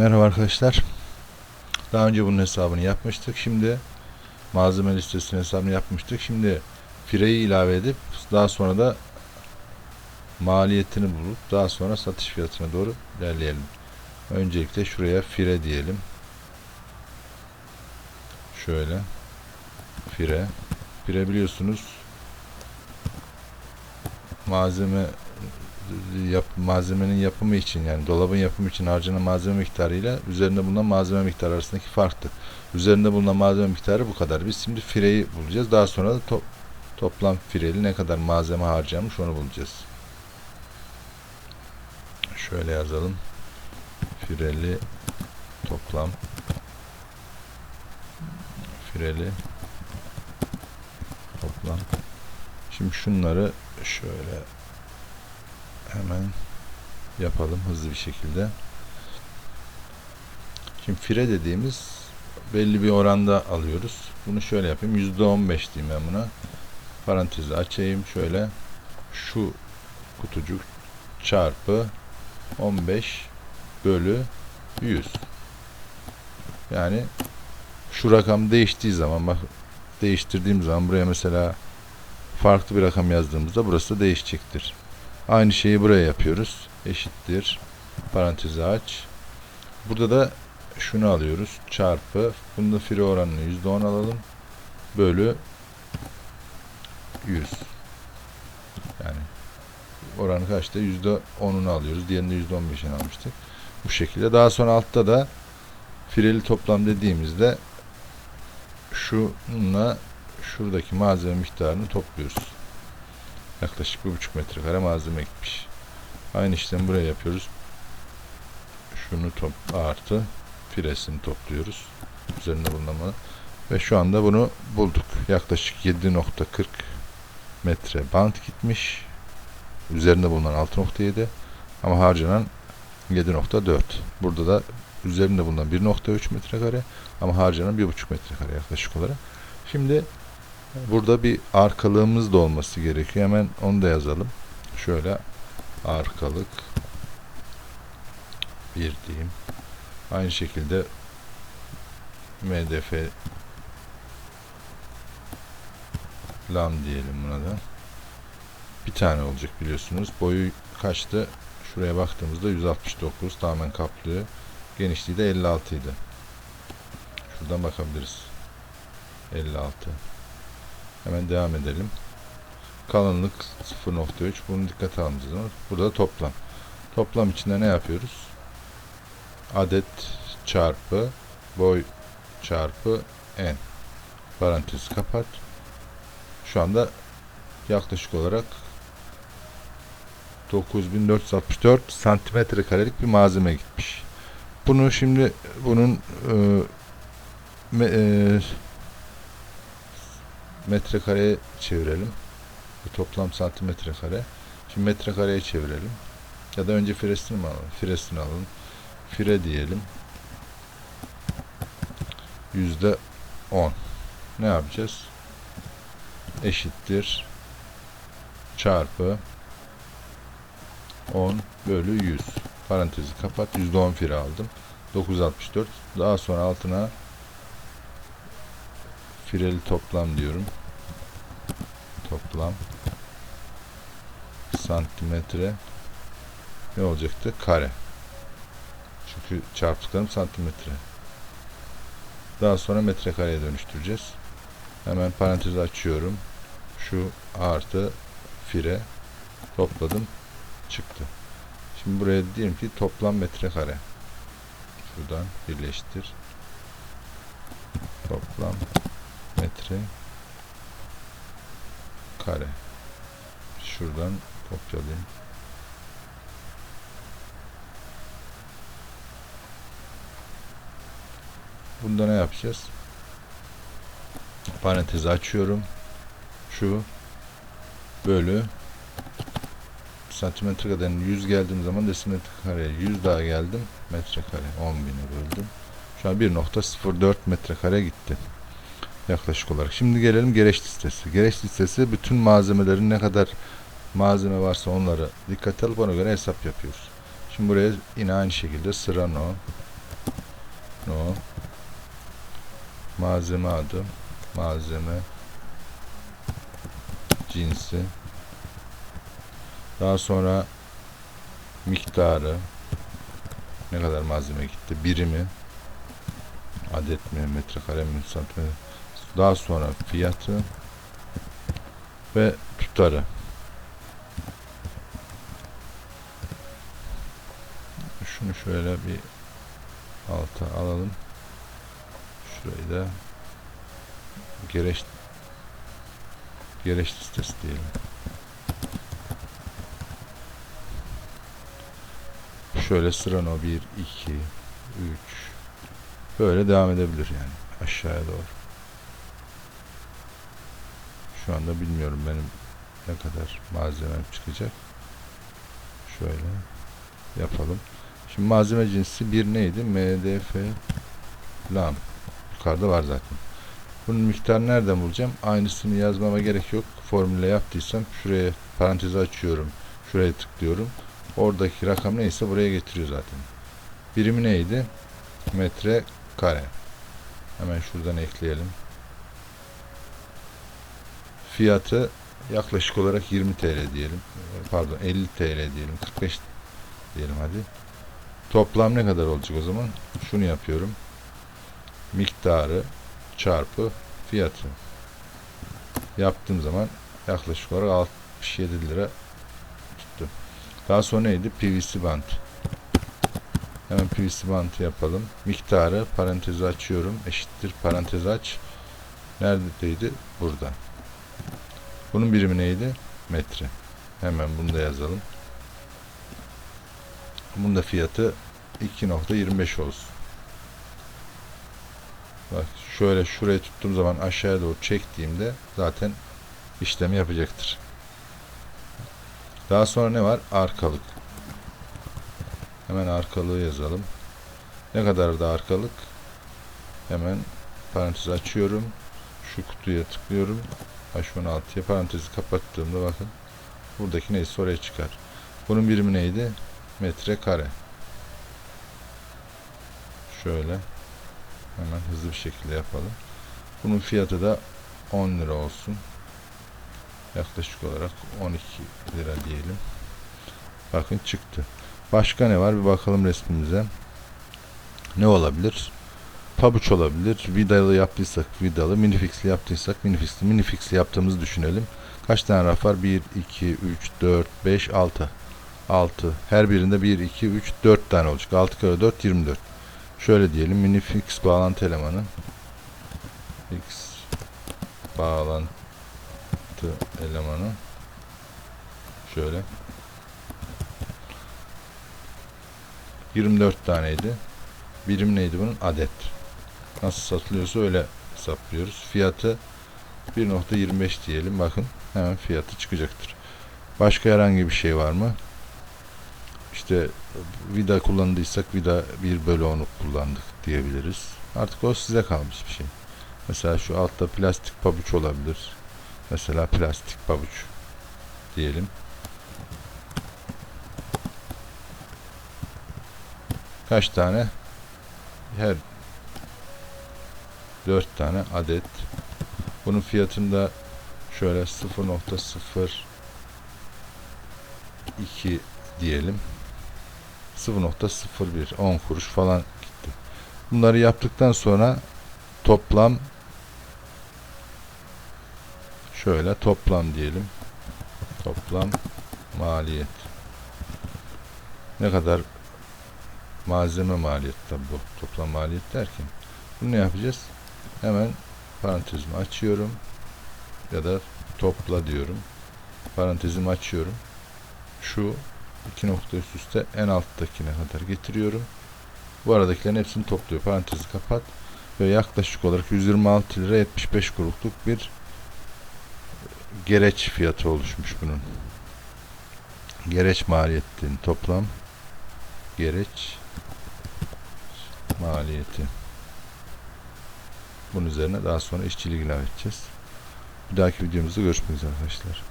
Merhaba arkadaşlar. Daha önce bunun hesabını yapmıştık. Şimdi malzeme listesinin hesabını yapmıştık. Şimdi fireyi ilave edip daha sonra da maliyetini bulup daha sonra satış fiyatına doğru ilerleyelim. Öncelikle şuraya fire diyelim. Şöyle. Fire. Fire biliyorsunuz malzeme yap, malzemenin yapımı için yani dolabın yapımı için harcanan malzeme miktarıyla üzerinde bulunan malzeme miktarı arasındaki farktı. Üzerinde bulunan malzeme miktarı bu kadar. Biz şimdi fireyi bulacağız. Daha sonra da to- toplam fireli ne kadar malzeme harcamış onu bulacağız. Şöyle yazalım. Fireli toplam fireli toplam Şimdi şunları şöyle hemen yapalım hızlı bir şekilde. Şimdi fire dediğimiz belli bir oranda alıyoruz. Bunu şöyle yapayım. %15 diyeyim ben buna. Parantezi açayım. Şöyle şu kutucuk çarpı 15 bölü 100. Yani şu rakam değiştiği zaman bak değiştirdiğim zaman buraya mesela farklı bir rakam yazdığımızda burası da değişecektir. Aynı şeyi buraya yapıyoruz. Eşittir. Parantezi aç. Burada da şunu alıyoruz. Çarpı. Bunda fire oranını %10 alalım. Bölü 100. Yani oranı kaçta? %10'unu alıyoruz. Diğerinde %15'ini almıştık. Bu şekilde. Daha sonra altta da fireli toplam dediğimizde şununla şuradaki malzeme miktarını topluyoruz. Yaklaşık bir buçuk metrekare malzeme gitmiş. Aynı işlemi buraya yapıyoruz. Şunu top artı firesini topluyoruz. Üzerinde bulunan ve şu anda bunu bulduk. Yaklaşık 7.40 metre bant gitmiş. Üzerinde bulunan 6.7 ama harcanan 7.4. Burada da üzerinde bulunan 1.3 metrekare ama harcanan 1.5 metrekare yaklaşık olarak. Şimdi Burada bir arkalığımız da olması gerekiyor. Hemen onu da yazalım. Şöyle arkalık bir diyeyim. Aynı şekilde MDF lam diyelim buna da. Bir tane olacak biliyorsunuz. Boyu kaçtı? Şuraya baktığımızda 169 tamamen kaplıyor. Genişliği de 56 idi. Şuradan bakabiliriz. 56. Hemen devam edelim. Kalınlık 0.3. Bunu dikkate almamız lazım. Burada toplam. Toplam içinde ne yapıyoruz? Adet çarpı boy çarpı n. Parantezi kapat. Şu anda yaklaşık olarak 9464 santimetre karelik bir malzeme gitmiş. Bunu şimdi bunun e, e, metrekareye çevirelim. Bu toplam santimetre kare. Şimdi metrekareye çevirelim. Ya da önce firesini mi alalım? Firesini alalım. Fire diyelim. Yüzde on. Ne yapacağız? Eşittir. Çarpı 10 bölü 100. Parantezi kapat. Yüzde on fire aldım. 964. Daha sonra altına fireli toplam diyorum. Toplam santimetre ne olacaktı? Kare. Çünkü çarptıklarım santimetre. Daha sonra metrekareye dönüştüreceğiz. Hemen parantezi açıyorum. Şu artı fire topladım. Çıktı. Şimdi buraya diyelim ki toplam metrekare. Şuradan birleştir. Toplam metre kare. Şuradan kopyalayayım. Bunda ne yapacağız? Parantezi açıyorum. Şu bölü santimetre karenin 100 geldiğim zaman desimetre kareye 100 daha geldim. Metrekare 10 bini böldüm. Şu an 1.04 metrekare gitti yaklaşık olarak. Şimdi gelelim gereç listesi. Gereç listesi bütün malzemelerin ne kadar malzeme varsa onları dikkate alıp ona göre hesap yapıyoruz. Şimdi buraya yine aynı şekilde Sırano No. Malzeme adı. Malzeme. Cinsi. Daha sonra miktarı. Ne kadar malzeme gitti? Birimi. Adet mi? Metrekare mi? Santimetre. Daha sonra fiyatı. Ve tutarı. Şunu şöyle bir alta alalım. Şurayı da gereç gereç listesi diyelim. Şöyle sıran o 1, 2, 3 böyle devam edebilir yani aşağıya doğru. Şu anda bilmiyorum benim ne kadar malzemem çıkacak. Şöyle yapalım. Şimdi malzeme cinsi bir neydi? MDF lam. Yukarıda var zaten. Bunun miktarını nereden bulacağım? Aynısını yazmama gerek yok. Formüle yaptıysam şuraya parantezi açıyorum. Şuraya tıklıyorum. Oradaki rakam neyse buraya getiriyor zaten. Birimi neydi? Metre kare. Hemen şuradan ekleyelim. Fiyatı yaklaşık olarak 20 TL diyelim. Pardon 50 TL diyelim. 45 diyelim hadi. Toplam ne kadar olacak o zaman? Şunu yapıyorum. Miktarı çarpı fiyatı. Yaptığım zaman yaklaşık olarak 67 lira tuttu. Daha sonra neydi? PVC bant. Hemen PVC bantı yapalım. Miktarı parantezi açıyorum. Eşittir parantez aç. Neredeydi? Burada. Bunun birimi neydi? Metre. Hemen bunu da yazalım. Bunun da fiyatı 2.25 olsun. Bak şöyle şuraya tuttuğum zaman aşağıya doğru çektiğimde zaten işlemi yapacaktır. Daha sonra ne var? Arkalık. Hemen arkalığı yazalım. Ne kadar da arkalık? Hemen parantez açıyorum. Şu kutuya tıklıyorum. H16'ya parantezi kapattığımda bakın. Buradaki neyse oraya çıkar. Bunun birimi neydi? Metre kare. Şöyle. Hemen hızlı bir şekilde yapalım. Bunun fiyatı da 10 lira olsun. Yaklaşık olarak 12 lira diyelim. Bakın çıktı. Başka ne var? Bir bakalım resmimize. Ne olabilir? Pabuç olabilir. Vidalı yaptıysak vidalı. Minifixli yaptıysak minifixli. Minifixli yaptığımızı düşünelim. Kaç tane raf var? 1, 2, 3, 4, 5, 6. 6. Her birinde 1, 2, 3, 4 tane olacak. 6 kere 4, 24. Şöyle diyelim. Minifix bağlantı elemanı. X bağlantı elemanı. Şöyle. 24 taneydi. Birim neydi bunun? Adet. Nasıl satılıyorsa öyle hesaplıyoruz. Fiyatı 1.25 diyelim. Bakın hemen fiyatı çıkacaktır. Başka herhangi bir şey var mı? İşte vida kullandıysak vida 1 bölü 10'u kullandık diyebiliriz. Artık o size kalmış bir şey. Mesela şu altta plastik pabuç olabilir. Mesela plastik pabuç diyelim. Kaç tane? Her 4 tane adet. Bunun fiyatında şöyle 0.02 diyelim. 0.01 10 kuruş falan gitti. Bunları yaptıktan sonra toplam şöyle toplam diyelim. Toplam maliyet. Ne kadar malzeme maliyet tabi bu. Toplam maliyet derken. Bunu ne yapacağız? Hemen parantezimi açıyorum. Ya da topla diyorum. Parantezimi açıyorum. Şu iki nokta üst üste en alttakine kadar getiriyorum. Bu aradakilerin hepsini topluyor. Parantezi kapat. Ve yaklaşık olarak 126 lira 75 kuruşluk bir gereç fiyatı oluşmuş bunun. Gereç maliyetinin toplam gereç maliyeti. Bunun üzerine daha sonra işçilik ilave edeceğiz. Bir dahaki videomuzda görüşmek üzere arkadaşlar.